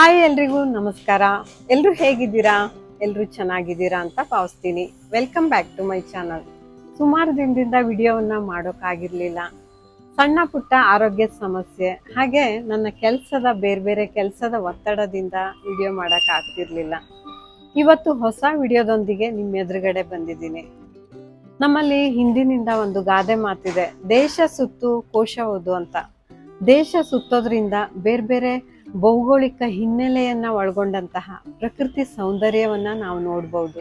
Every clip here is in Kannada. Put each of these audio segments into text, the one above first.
ಹಾಯ್ ಎಲ್ರಿಗೂ ನಮಸ್ಕಾರ. ಎಲ್ಲರೂ ಹೇಗಿದ್ದೀರಾ? ಎಲ್ಲರೂ ಚೆನ್ನಾಗಿದ್ದೀರಾ ಅಂತ ಭಾವಿಸ್ತೀನಿ. Welcome back to my channel ಸುಮಾರು ದಿನದಿಂದ ವಿಡಿಯೋವನ್ನು ಮಾಡೋಕ್ಕಾಗಿರಲಿಲ್ಲ ಸಣ್ಣ ಪುಟ್ಟ ಆರೋಗ್ಯದ ಸಮಸ್ಯೆ, ಹಾಗೆ ನನ್ನ ಕೆಲಸದ ಬೇರೆ ಬೇರೆ ಕೆಲಸದ ಒತ್ತಡದಿಂದ ವಿಡಿಯೋ ಮಾಡೋಕ್ಕಾಗ್ತಿರ್ಲಿಲ್ಲ. ಇವತ್ತು ಹೊಸ ವಿಡಿಯೋದೊಂದಿಗೆ ನಿಮ್ಮ ಎದುರುಗಡೆ ಬಂದಿದ್ದೀನಿ. ನಮ್ಮಲ್ಲಿ ಹಿಂದಿನಿಂದ ಒಂದು ಗಾದೆ ಮಾತಿದೆ. ದೇಶ ಸುತ್ತು ಕೋಶ ಓದು ಅಂತ. ದೇಶ ಸುತ್ತೋದ್ರಿಂದ ಬೇರೆ ಬೇರೆ ಭೌಗೋಳಿಕ ಹಿನ್ನೆಲೆಯನ್ನ ಒಳಗೊಂಡಂತಹ ಪ್ರಕೃತಿ ಸೌಂದರ್ಯವನ್ನ ನಾವು ನೋಡ್ಬೋದು.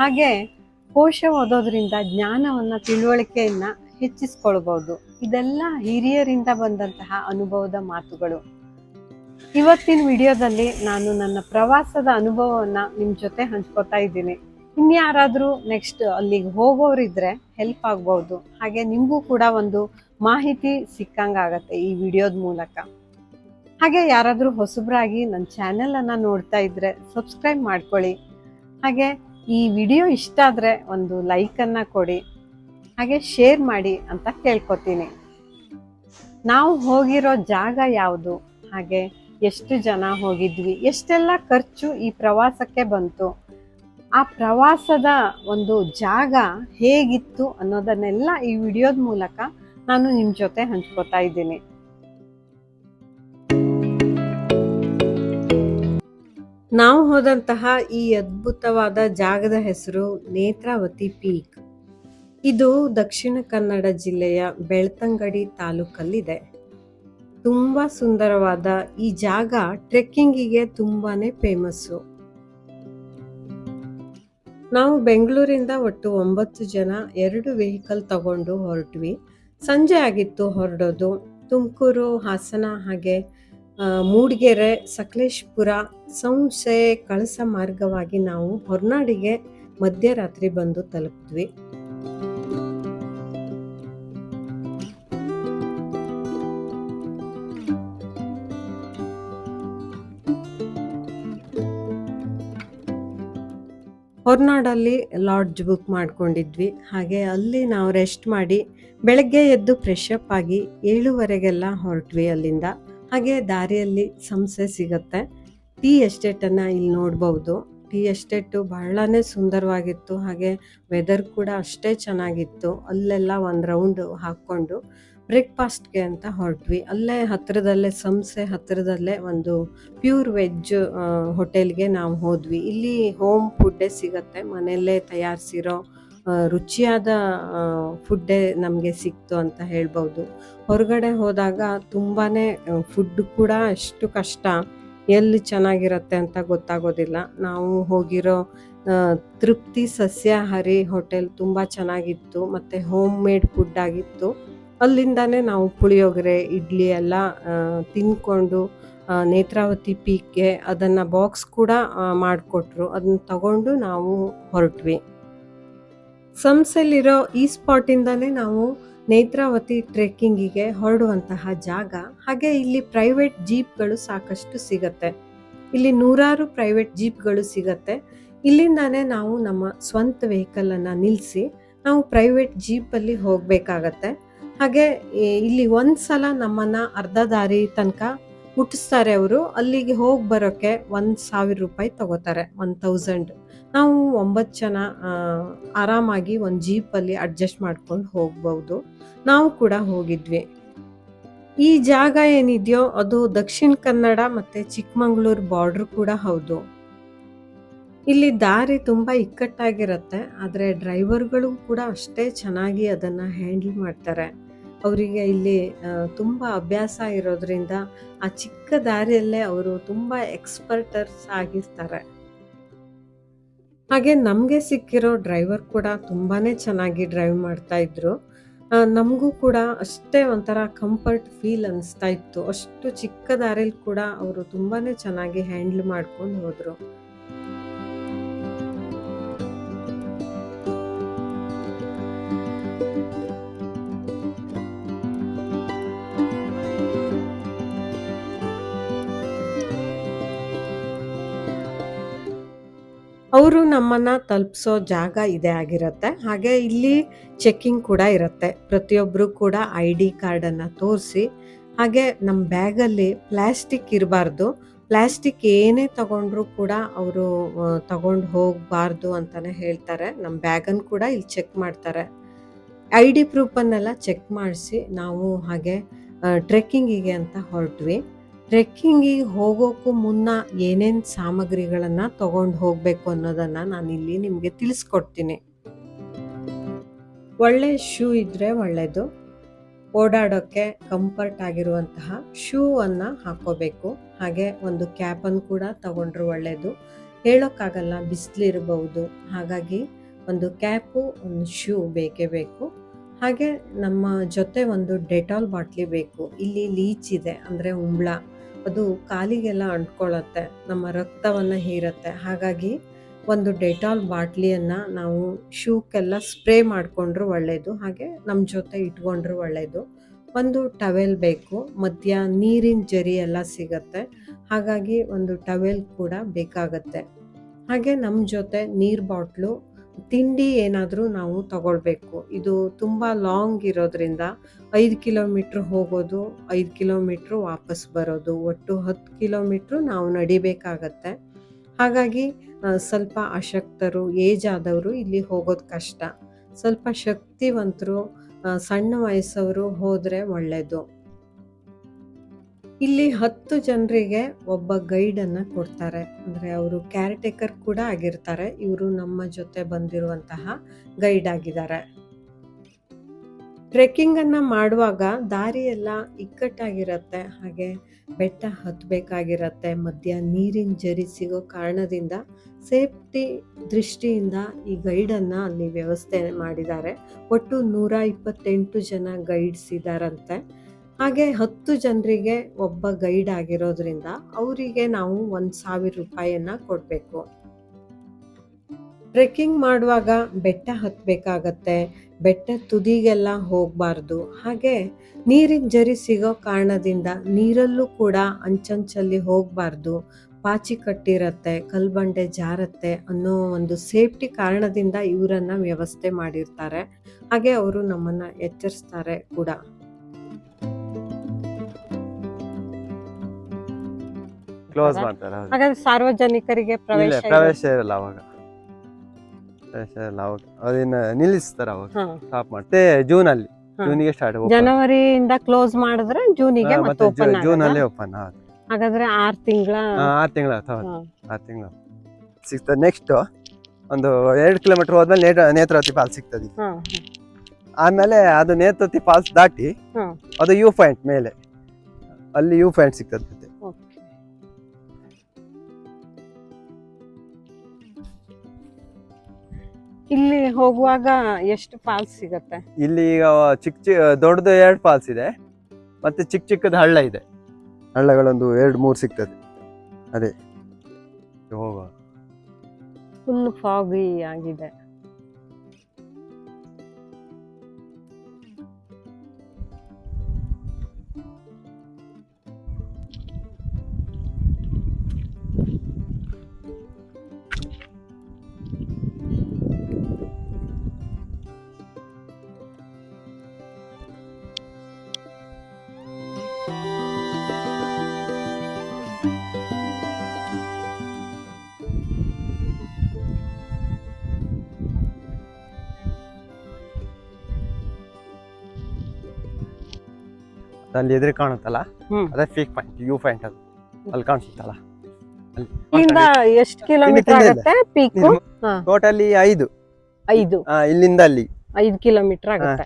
ಹಾಗೆ ಕೋಶ ಓದೋದ್ರಿಂದ ಜ್ಞಾನವನ್ನ ತಿಳುವಳಿಕೆಯನ್ನ ಹೆಚ್ಚಿಸ್ಕೊಳ್ಬಹುದು ಇದೆಲ್ಲ ಹಿರಿಯರಿಂದ ಬಂದಂತಹ ಅನುಭವದ ಮಾತುಗಳು. ಇವತ್ತಿನ ವಿಡಿಯೋದಲ್ಲಿ ನಾನು ನನ್ನ ಪ್ರವಾಸದ ಅನುಭವವನ್ನ ನಿಮ್ ಜೊತೆ ಹಂಚ್ಕೋತಾ ಇದ್ದೀನಿ. ಇನ್ಯಾರಾದ್ರೂ ನೆಕ್ಸ್ಟ್ ಅಲ್ಲಿಗೆ ಹೋಗೋರಿದ್ರೆ ಹೆಲ್ಪ್ ಆಗ್ಬಹುದು ಹಾಗೆ ನಿಮಗೂ ಕೂಡ ಒಂದು ಮಾಹಿತಿ ಸಿಕ್ಕಂಗಾಗತ್ತೆ ಈ ವಿಡಿಯೋದ ಮೂಲಕ. ಹಾಗೆ ಯಾರಾದರೂ ಹೊಸಬ್ರಾಗಿ ನನ್ನ ಚಾನೆಲನ್ನು ನೋಡ್ತಾ ಇದ್ದರೆ ಸಬ್ಸ್ಕ್ರೈಬ್ ಮಾಡ್ಕೊಳ್ಳಿ. ಹಾಗೆ ಈ ವಿಡಿಯೋ ಇಷ್ಟ ಆದರೆ ಒಂದು ಲೈಕನ್ನು ಕೊಡಿ. ಹಾಗೆ ಶೇರ್ ಮಾಡಿ ಅಂತ ಕೇಳ್ಕೊತೀನಿ. ನಾವು ಹೋಗಿರೋ ಜಾಗ ಯಾವುದು? ಹಾಗೆ ಎಷ್ಟು ಜನ ಹೋಗಿದ್ವಿ? ಎಷ್ಟೆಲ್ಲ ಖರ್ಚು ಈ ಪ್ರವಾಸಕ್ಕೆ ಬಂತು? ಆ ಪ್ರವಾಸದ ಒಂದು ಜಾಗ ಹೇಗಿತ್ತು ಅನ್ನೋದನ್ನೆಲ್ಲ ಈ ವಿಡಿಯೋದ ಮೂಲಕ ನಾನು ನಿಮ್ಮ ಜೊತೆ ಹಂಚ್ಕೋತಾ ಇದ್ದೀನಿ. ನಾವು ಹೋದಂತಹ ಈ ಅದ್ಭುತವಾದ ಜಾಗದ ಹೆಸರು ನೇತ್ರಾವತಿ ಪೀಕ್. ಇದು ದಕ್ಷಿಣ ಕನ್ನಡ ಜಿಲ್ಲೆಯ ಬೆಳ್ತಂಗಡಿ ತಾಲೂಕಲ್ಲಿದೆ. ತುಂಬಾ ಸುಂದರವಾದ ಈ ಜಾಗ ಟ್ರೆಕ್ಕಿಂಗಿಗೆ ತುಂಬಾನೇ ಫೇಮಸ್ಸು. ನಾವು ಬೆಂಗಳೂರಿಂದ ಒಟ್ಟು ಒಂಬತ್ತು ಜನ ಎರಡು ವೆಹಿಕಲ್ ತಗೊಂಡು ಹೊರಟ್ವಿ. ಸಂಜೆ ಆಗಿತ್ತು ಹೊರಡೋದು. ತುಮಕೂರು, ಹಾಸನ ಹಾಗೆ ಮೂಡಿಗೆರೆ ಸಕಲೇಶ್ಪುರ ಸಂಸೆ ಕಳಸ ಮಾರ್ಗವಾಗಿ ನಾವು ಹೊರನಾಡಿಗೆ ಮಧ್ಯರಾತ್ರಿ ಬಂದು ತಲುಪಿದ್ವಿ. ಹೊರನಾಡಲ್ಲಿ ಲಾಡ್ಜ್ ಬುಕ್ ಮಾಡ್ಕೊಂಡಿದ್ವಿ. ಹಾಗೆ ಅಲ್ಲಿ ನಾವು ರೆಸ್ಟ್ ಮಾಡಿ ಬೆಳಗ್ಗೆ ಎದ್ದು ಫ್ರೆಶ್ ಅಪ್ ಆಗಿ ಏಳುವರೆಗೆಲ್ಲ ಹೊರಟ್ವಿ ಅಲ್ಲಿಂದ. ಹಾಗೆ ದಾರಿಯಲ್ಲಿ ಸಂಸೆ ಸಿಗುತ್ತೆ. ಟೀ ಎಸ್ಟೇಟನ್ನು ಇಲ್ಲಿ ನೋಡ್ಬೋದು. ಟೀ ಎಸ್ಟೇಟು ಬಹಳನೇ ಸುಂದರವಾಗಿತ್ತು. ಹಾಗೆ ವೆದರ್ ಕೂಡ ಅಷ್ಟೇ ಚೆನ್ನಾಗಿತ್ತು. ಅಲ್ಲೆಲ್ಲ ಒಂದು ರೌಂಡ್ ಹಾಕ್ಕೊಂಡು ಬ್ರೇಕ್ಫಾಸ್ಟ್ಗೆ ಅಂತ ಹೊರಟ್ವಿ. ಅಲ್ಲೇ ಹತ್ತಿರದಲ್ಲೇ ಸಂಸೆ ಹತ್ತಿರದಲ್ಲೇ ಒಂದು ಪ್ಯೂರ್ ವೆಜ್ ಹೋಟೆಲ್ಗೆ ನಾವು ಹೋದ್ವಿ. ಇಲ್ಲಿ ಹೋಮ್ ಫುಡ್ಡೇ ಸಿಗತ್ತೆ. ಮನೆಯಲ್ಲೇ ತಯಾರಿಸಿರೋ ರುಚಿಯಾದ ಫುಡ್ಡೇ ನಮಗೆ ಸಿಕ್ತು ಅಂತ ಹೇಳ್ಬೋದು. ಹೊರಗಡೆ ಹೋದಾಗ ತುಂಬಾ ಫುಡ್ ಕೂಡ ಅಷ್ಟು ಕಷ್ಟ. ಎಲ್ಲಿ ಚೆನ್ನಾಗಿರತ್ತೆ ಅಂತ ಗೊತ್ತಾಗೋದಿಲ್ಲ. ನಾವು ಹೋಗಿರೋ ತೃಪ್ತಿ ಸಸ್ಯಾಹಾರಿ ಹೋಟೆಲ್ ತುಂಬ ಚೆನ್ನಾಗಿತ್ತು. ಮತ್ತು ಹೋಮ್ ಮೇಡ್ ಫುಡ್ ಆಗಿತ್ತು. ಅಲ್ಲಿಂದಾನೇ ನಾವು ಪುಳಿಯೋಗರೆ, ಇಡ್ಲಿ ಎಲ್ಲ ತಿನ್ಕೊಂಡು ನೇತ್ರಾವತಿ ಪೀಕ್ಗೆ ಅದನ್ನು ಬಾಕ್ಸ್ ಕೂಡ ಮಾಡಿಕೊಟ್ರು. ಅದನ್ನ ತಗೊಂಡು ನಾವು ಹೊರಟ್ವಿ. ಸಂಸೆಲಿರೋ ಈ ಸ್ಪಾಟಿಂದಾನೇ ನಾವು ನೇತ್ರಾವತಿ ಟ್ರೆಕ್ಕಿಂಗಿಗೆ ಹೊರಡುವಂತಹ ಜಾಗ. ಹಾಗೆ ಇಲ್ಲಿ ಪ್ರೈವೇಟ್ ಜೀಪ್ಗಳು ಸಾಕಷ್ಟು ಸಿಗತ್ತೆ. ಇಲ್ಲಿ ನೂರಾರು ಪ್ರೈವೇಟ್ ಜೀಪ್ಗಳು ಸಿಗತ್ತೆ. ಇಲ್ಲಿಂದಾನೇ ನಾವು ನಮ್ಮ ಸ್ವಂತ ವೆಹಿಕಲ್ ಅನ್ನ ನಿಲ್ಲಿಸಿ ನಾವು ಪ್ರೈವೇಟ್ ಜೀಪಲ್ಲಿ ಹೋಗಬೇಕಾಗತ್ತೆ. ಹಾಗೆ ಇಲ್ಲಿ ಇಲ್ಲಿ ಒಂದ್ಸಲ ನಮ್ಮನ್ನ ಅರ್ಧ ದಾರಿ ತನಕ ಮುಟ್ಟಿಸ್ತಾರೆ ಅವರು. ಅಲ್ಲಿಗೆ ಹೋಗಿ ಬರೋಕ್ಕೆ ಒಂದು ಸಾವಿರ ರೂಪಾಯಿ ತಗೋತಾರೆ ಒನ್ ತೌಸಂಡ್ ನಾವು ಒಂಬತ್ತು ಜನ ಆರಾಮಾಗಿ ಒಂದು ಜೀಪಲ್ಲಿ ಅಡ್ಜಸ್ಟ್ ಮಾಡ್ಕೊಂಡು ಹೋಗ್ಬೋದು. ನಾವು ಕೂಡ ಹೋಗಿದ್ವಿ. ಈ ಜಾಗ ಏನಿದೆಯೋ ಅದು ದಕ್ಷಿಣ ಕನ್ನಡ ಮತ್ತು ಚಿಕ್ಕಮಂಗ್ಳೂರು ಬಾರ್ಡ್ರ್ ಕೂಡ ಹೌದು. ಇಲ್ಲಿ ದಾರಿ ತುಂಬ ಇಕ್ಕಟ್ಟಾಗಿರುತ್ತೆ, ಆದರೆ ಡ್ರೈವರ್ಗಳು ಕೂಡ ಅಷ್ಟೇ ಚೆನ್ನಾಗಿ ಅದನ್ನು ಹ್ಯಾಂಡಲ್ ಮಾಡ್ತಾರೆ. ಅವರಿಗೆ ಇಲ್ಲಿ ತುಂಬ ಅಭ್ಯಾಸ ಇರೋದ್ರಿಂದ ಆ ಚಿಕ್ಕ ದಾರಿಯಲ್ಲೇ ಅವರು ತುಂಬ ಎಕ್ಸ್ಪರ್ಟರ್ಸ್ ಆಗಿರ್ತಾರೆ. ಹಾಗೆ ನಮಗೆ ಸಿಕ್ಕಿರೋ ಡ್ರೈವರ್ ಕೂಡ ತುಂಬಾನೇ ಚೆನ್ನಾಗಿ ಡ್ರೈವ್ ಮಾಡ್ತಾ ಇದ್ರು. ನಮಗೂ ಕೂಡ ಅಷ್ಟೇ ಒಂಥರ ಕಂಫರ್ಟ್ ಫೀಲ್ ಅನಿಸ್ತಾ ಇತ್ತು. ಅಷ್ಟು ಚಿಕ್ಕ ದಾರಿಯಲ್ಲಿ ಕೂಡ ಅವರು ತುಂಬಾನೇ ಚೆನ್ನಾಗಿ ಹ್ಯಾಂಡಲ್ ಮಾಡ್ಕೊಂಡು ಹೋದ್ರು. ಅವರು ನಮ್ಮನ್ನ ತಲುಪಿಸೋ ಜಾಗ ಇದೇ ಆಗಿರುತ್ತೆ. ಹಾಗೆ ಇಲ್ಲಿ ಚೆಕ್ಕಿಂಗ್ ಕೂಡ ಇರುತ್ತೆ. ಪ್ರತಿಯೊಬ್ಬರು ಕೂಡ ಐ ಡಿ ಕಾರ್ಡನ್ನು ತೋರಿಸಿ, ಹಾಗೆ ನಮ್ಮ ಬ್ಯಾಗಲ್ಲಿ ಪ್ಲ್ಯಾಸ್ಟಿಕ್ ಇರಬಾರ್ದು. ಪ್ಲ್ಯಾಸ್ಟಿಕ್ ಏನೇ ತಗೊಂಡ್ರೂ ಕೂಡ ಅವರು ತಗೊಂಡು ಹೋಗಬಾರ್ದು ಅಂತಲೇ ಹೇಳ್ತಾರೆ. ನಮ್ಮ ಬ್ಯಾಗನ್ನು ಕೂಡ ಇಲ್ಲಿ ಚೆಕ್ ಮಾಡ್ತಾರೆ. ಐ ಡಿ ಪ್ರೂಫನ್ನೆಲ್ಲ ಚೆಕ್ ಮಾಡಿಸಿ ನಾವು ಹಾಗೆ ಟ್ರೆಕ್ಕಿಂಗಿಗೆ ಅಂತ ಹೊರಟ್ವಿ. ಟ್ರೆಕ್ಕಿಂಗಿಗೆ ಹೋಗೋಕ್ಕೂ ಮುನ್ನ ಏನೇನು ಸಾಮಗ್ರಿಗಳನ್ನು ತಗೊಂಡು ಹೋಗಬೇಕು ಅನ್ನೋದನ್ನು ನಾನು ಇಲ್ಲಿ ನಿಮಗೆ ತಿಳಿಸ್ಕೊಡ್ತೀನಿ. ಒಳ್ಳೆ ಶೂ ಇದ್ದರೆ ಒಳ್ಳೆಯದು ಓಡಾಡೋಕ್ಕೆ ಕಂಫರ್ಟ್ ಆಗಿರುವಂತಹ ಶೂ ಅನ್ನು ಹಾಕೋಬೇಕು. ಹಾಗೆ ಒಂದು ಕ್ಯಾಪನ್ನು ಕೂಡ ತಗೊಂಡ್ರೆ ಒಳ್ಳೆಯದು ಹೇಳೋಕ್ಕಾಗಲ್ಲ, ಬಿಸಿಲಿರಬಹುದು. ಹಾಗಾಗಿ ಒಂದು ಕ್ಯಾಪು ಒಂದು ಶೂ ಬೇಕೇ ಬೇಕು. ಹಾಗೆ ನಮ್ಮ ಜೊತೆ ಒಂದು ಡೆಟಾಲ್ ಬಾಟ್ಲಿ ಬೇಕು. ಇಲ್ಲಿ ಲೀಚ್ ಇದೆ, ಅಂದರೆ ಉಂಬ್ಳ. ಅದು ಕಾಲಿಗೆಲ್ಲ ಅಂಟ್ಕೊಳ್ಳುತ್ತೆ ನಮ್ಮ ರಕ್ತವನ್ನು ಹೀರುತ್ತೆ. ಹಾಗಾಗಿ ಒಂದು ಡೆಟಾಲ್ ಬಾಟ್ಲಿಯನ್ನು ನಾವು ಶೂಕ್ಕೆಲ್ಲ ಸ್ಪ್ರೇ ಮಾಡಿಕೊಂಡ್ರೂ ಒಳ್ಳೆಯದು ಹಾಗೆ ನಮ್ಮ ಜೊತೆ ಇಟ್ಕೊಂಡ್ರೂ ಒಳ್ಳೆಯದು ಒಂದು ಟವೆಲ್ ಬೇಕು, ಮಧ್ಯ ನೀರಿನ ಜರಿ ಎಲ್ಲ ಸಿಗತ್ತೆ, ಹಾಗಾಗಿ ಒಂದು ಟವೆಲ್ ಕೂಡ ಬೇಕಾಗತ್ತೆ. ಹಾಗೆ ನಮ್ಮ ಜೊತೆ ನೀರು ಬಾಟ್ಲು ತಿಂಡಿ ಏನಾದರೂ ನಾವು ತಗೊಳ್ಬೇಕು. ಇದು ತುಂಬ ಲಾಂಗ್ ಇರೋದ್ರಿಂದ ಐದು ಕಿಲೋಮೀಟ್ರ್ ಹೋಗೋದು, ಐದು ಕಿಲೋಮೀಟ್ರ್ ವಾಪಸ್ ಬರೋದು, ಒಟ್ಟು ಹತ್ತು ಕಿಲೋಮೀಟ್ರ್ ನಾವು ನಡಿಬೇಕಾಗತ್ತೆ. ಹಾಗಾಗಿ ಸ್ವಲ್ಪ ಅಶಕ್ತರು ಏಜ್ ಆದವರು ಇಲ್ಲಿ ಹೋಗೋದು ಕಷ್ಟ. ಸ್ವಲ್ಪ ಶಕ್ತಿವಂತರು ಸಣ್ಣ ವಯಸ್ಸವರು ಹೋದರೆ ಒಳ್ಳೆಯದು ಇಲ್ಲಿ ಹತ್ತು ಜನರಿಗೆ ಒಬ್ಬ ಗೈಡನ್ನು ಕೊಡ್ತಾರೆ. ಅಂದರೆ ಅವರು ಕ್ಯಾರ್ಟೇಕರ್ ಕೂಡ ಆಗಿರ್ತಾರೆ. ಇವರು ನಮ್ಮ ಜೊತೆ ಬಂದಿರುವಂತಹ ಗೈಡ್ ಆಗಿದ್ದಾರೆ. ಟ್ರೆಕ್ಕಿಂಗನ್ನು ಮಾಡುವಾಗ ದಾರಿ ಎಲ್ಲ ಇಕ್ಕಟ್ಟಾಗಿರತ್ತೆ. ಹಾಗೆ ಬೆಟ್ಟ ಹತ್ತಬೇಕಾಗಿರತ್ತೆ ಮಧ್ಯ ನೀರಿನ ಜರಿ ಸಿಗೋ ಕಾರಣದಿಂದ ಸೇಫ್ಟಿ ದೃಷ್ಟಿಯಿಂದ ಈ ಗೈಡನ್ನು ಅಲ್ಲಿ ವ್ಯವಸ್ಥೆ ಮಾಡಿದ್ದಾರೆ. ಒಟ್ಟು ನೂರ ಇಪ್ಪತ್ತೆಂಟು ಜನ ಗೈಡ್ಸ್ ಇದ್ದಾರಂತೆ. ಹಾಗೆ ಹತ್ತು ಜನರಿಗೆ ಒಬ್ಬ ಗೈಡ್ ಆಗಿರೋದ್ರಿಂದ ಅವರಿಗೆ ನಾವು ಒಂದು ಸಾವಿರ ರೂಪಾಯಿಯನ್ನ ಕೊಡಬೇಕು. ಟ್ರೆಕ್ಕಿಂಗ್ ಮಾಡುವಾಗ ಬೆಟ್ಟ ಹತ್ತಬೇಕಾಗತ್ತೆ ಬೆಟ್ಟ ತುದಿಗೆಲ್ಲ ಹೋಗಬಾರ್ದು. ಹಾಗೆ ನೀರಿನ ಜರಿ ಸಿಗೋ ಕಾರಣದಿಂದ ನೀರಲ್ಲೂ ಕೂಡ ಅಂಚಂಚಲ್ಲಿ ಹೋಗಬಾರ್ದು. ಪಾಚಿ ಕಟ್ಟಿರತ್ತೆ, ಕಲ್ಬಂಡೆ ಜಾರತ್ತೆ ಅನ್ನೋ ಒಂದು ಸೇಫ್ಟಿ ಕಾರಣದಿಂದ ಇವರನ್ನ ವ್ಯವಸ್ಥೆ ಮಾಡಿರ್ತಾರೆ. ಹಾಗೆ ಅವರು ನಮ್ಮನ್ನ ಎಚ್ಚರಿಸ್ತಾರೆ ಕೂಡ. ಕ್ಲೋಸ್ ಮಾಡ್ತಾರೆ ಹೌದು. ಹಾಗಾದ್ರೆ ಸಾರ್ವಜನಿಕರಿಗೆ ಇಲ್ಲ ಪ್ರವೇಶ ಪ್ರವೇಶ ಇರಲ್ಲ ಅವಾಗ. ಪ್ರವೇಶ ಇರಲ್ಲ ಅವಾಗ ಅದನ್ನ ನಿಲ್ಲಿಸ್ತಾರೆ ಅವಾಗ. ಹಾ. ಸ್ಟಾಪ್ ಮತ್ತೆ ಜೂನ್ ಅಲ್ಲಿ ಹಾ. ಜೂನಿಗೆ ಸ್ಟಾರ್ಟ್ ಜನವರಿಯಿಂದ ಕ್ಲೋಸ್ ಮಾಡಿದ್ರೆ ಜೂನಿಗೆ ಮತ್ತೆ ಮತ್ತೆ ಓಪನ್ ಜೂನ್ ಅಲ್ಲಿ ಓಪನ್ ಹಾಗಾದ್ರೆ ಆರ್ ತಿಂಗಳ ಆರು ತಿಂಗಳ ಹೌದು. ಆರು ತಿಂಗಳು. ಸಿಗ್ತದೆ. ನೆಕ್ಸ್ಟ್ ಒಂದು ಎರಡು ಕಿಲೋಮೀಟರ್ ಹೋದ್ಮೇಲೆ ನೇತ್ರ ನೇತ್ರಾವತಿ ಫಾಲ್ಸ್ ಸಿಗ್ತದೆ. ಆಮೇಲೆ ಅದು ನೇತ್ರಾವತಿ ಫಾಲ್ಸ್ ದಾಟಿ ಹ್ಮ್. ಅದು ಯು ಪಾಯಿಂಟ್ ಮೇಲೆ. ಅಲ್ಲಿ ಯು ಪಾಯಿಂಟ್ ಸಿಗ್ತದೆ. ಇಲ್ಲಿ ಹೋಗುವಾಗ ಎಷ್ಟು ಫಾಲ್ಸ್ ಸಿಗುತ್ತೆ? ಇಲ್ಲಿ ಈಗ ಚಿಕ್ಕ ಚಿಕ್ಕ ದೊಡ್ಡದು ಎರಡು ಫಾಲ್ಸ್ ಇದೆ ಮತ್ತೆ ಚಿಕ್ಕ ಚಿಕ್ಕದ ಹಳ್ಳ ಇದೆ. ಹಳ್ಳಗಳೊಂದು ಎರಡು ಮೂರು ಸಿಗ್ತದೆ. ಅದೇ. ಹೋಗುವ. ಫುಲ್ ಫಾಗಿ ಆಗಿದೆ. ಅಲ್ಲಿ ಎದುರು ಕಾಣುತ್ತಲ್ಲ. ಅದೇ ಫೀಕ್ ಪಾಯಿಂಟ್ ವ್ಯೂ ಪಾಯಿಂಟ್ ಅದು. ಅಲ್ಲಿ ಕಾಣಿಸುತ್ತಲ್ಲ? ಇಲ್ಲಿಂದ ಎಷ್ಟು ಕಿಲೋಮೀಟರ್ ಆಗುತ್ತೆ? ಪೀಕ್ ಟೋಟಲಿ ಐದು. ಐದು. ಇಲ್ಲಿಂದ ಅಲ್ಲಿ. ಐದು ಕಿಲೋಮೀಟರ್ ಆಗುತ್ತೆ.